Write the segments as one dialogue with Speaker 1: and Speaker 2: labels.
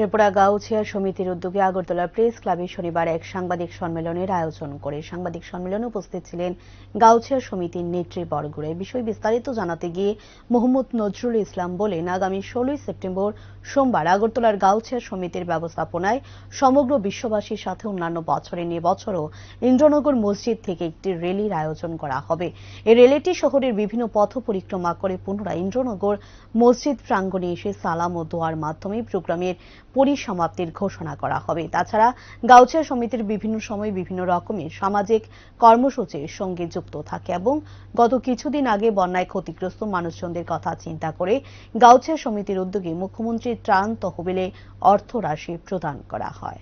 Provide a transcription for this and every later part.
Speaker 1: ত্রিপুরা গাউছিয়া সমিতির উদ্যোগে আগরতলা প্রেস ক্লাবে শনিবার এক সাংবাদিক সম্মেলনের আয়োজন করে সাংবাদিক সম্মেলনে উপস্থিত ছিলেন গাউছিয়া সমিতির নেতৃবর্গরা এ বিষয়ে বিস্তারিত জানাতে গিয়ে মোহাম্মদ নজরুল ইসলাম বলেন, আগামী ষোলোই সেপ্টেম্বর সোমবার আগরতলার গাউছিয়া সমিতির ব্যবস্থাপনায় সমগ্র বিশ্ববাসীর সাথে অন্যান্য বছরে নিয়ে বছরও ইন্দ্রনগর মসজিদ থেকে একটি র্যালির আয়োজন করা হবে। এই র্যালিটি শহরের বিভিন্ন পথ পরিক্রমা করে পুনরায় ইন্দ্রনগর মসজিদ প্রাঙ্গণে এসে সালাম ও দোয়ার মাধ্যমে প্রোগ্রামের পরিসমাপ্তির ঘোষণা করা হবে। তাছাড়া গাউছিয়া সমিতির বিভিন্ন সময় বিভিন্ন রকমের সামাজিক কর্মসূচির সঙ্গে যুক্ত থাকে এবং গত কিছুদিন আগে বন্যায় ক্ষতিগ্রস্ত মানুষজনদের কথা চিন্তা করে গাউছিয়া সমিতির উদ্যোগে মুখ্যমন্ত্রীর ত্রাণ তহবিলে অর্থ রাশি প্রদান করা হয়।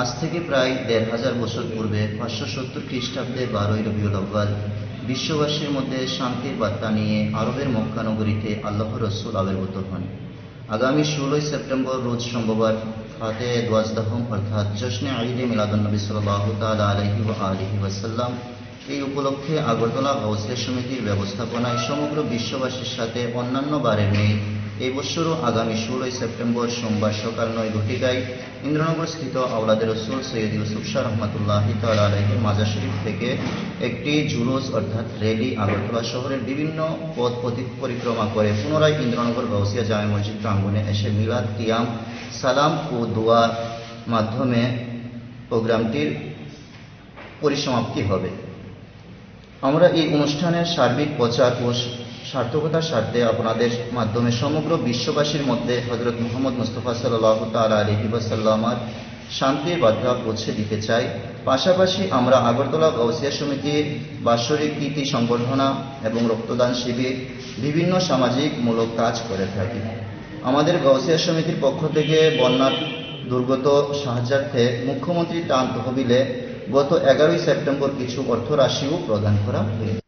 Speaker 2: আজ থেকে প্রায় দেড় হাজার বছর পূর্বে পাঁচশো সত্তর খ্রিস্টাব্দে বারোই রবিউল আব্বাল বিশ্ববাসীর মধ্যে শান্তির বার্তা নিয়ে আরবের মক্কা নগরীতে আল্লাহ রসুল আবির্ভূত হন। আগামী ষোলোই সেপ্টেম্বর রোজ সোমবার ফাতে দোয়াজদাহম অর্থাৎ জশ্নে আইদে মিলাদুন্নবী সাল্লাহ তাল আলহি ও আলহি ওয়াসাল্লাম এই উপলক্ষে আগরতলা হাউসের সমিতির ব্যবস্থাপনায় সমগ্র বিশ্ববাসীর সাথে অন্যান্য বারের নেই এই বছরও আগামী ষোলোই সেপ্টেম্বর সোমবার সকাল নয় ঘটিকায় ইন্দ্রনগর স্থিত আওলাদের রসুল সৈয়দ ইউসুফ শাহ রহমতুল্লাহ আলহের মাজার শরীফ থেকে একটি জুলুস অর্থাৎ র্যালি আগরতলা শহরের বিভিন্ন পথ পরিক্রমা করে পুনরায় ইন্দ্রনগর গাউসিয়া জামে মসজিদ প্রাঙ্গণে এসে মিলাদ, কিয়াম, সালাম ও দোয়ার মাধ্যমে প্রোগ্রামটির পরিসমাপ্তি হবে। আমরা এই অনুষ্ঠানের সার্বিক প্রচার ও সার্থকতার স্বার্থে আপনাদের মাধ্যমে সমগ্র বিশ্ববাসীর মধ্যে হজরত মোহাম্মদ মুস্তফা সাল্লাহ তালা আলহি ওয়াসাল্লামার শান্তির বার্তা পৌঁছে দিতে চাই। পাশাপাশি আমরা আগরতলা গৌসিয়া সমিতির বাৎসরিক কীর্তি সংবর্ধনা এবং রক্তদান শিবির, বিভিন্ন সামাজিক মূলক কাজ করে থাকি। আমাদের গৌসিয়া সমিতির পক্ষ থেকে বন্যার দুর্গত সাহায্যার্থে মুখ্যমন্ত্রী টান তহবিলে গত এগারোই সেপ্টেম্বর কিছু অর্থ রাশিও প্রদান করা হয়েছে।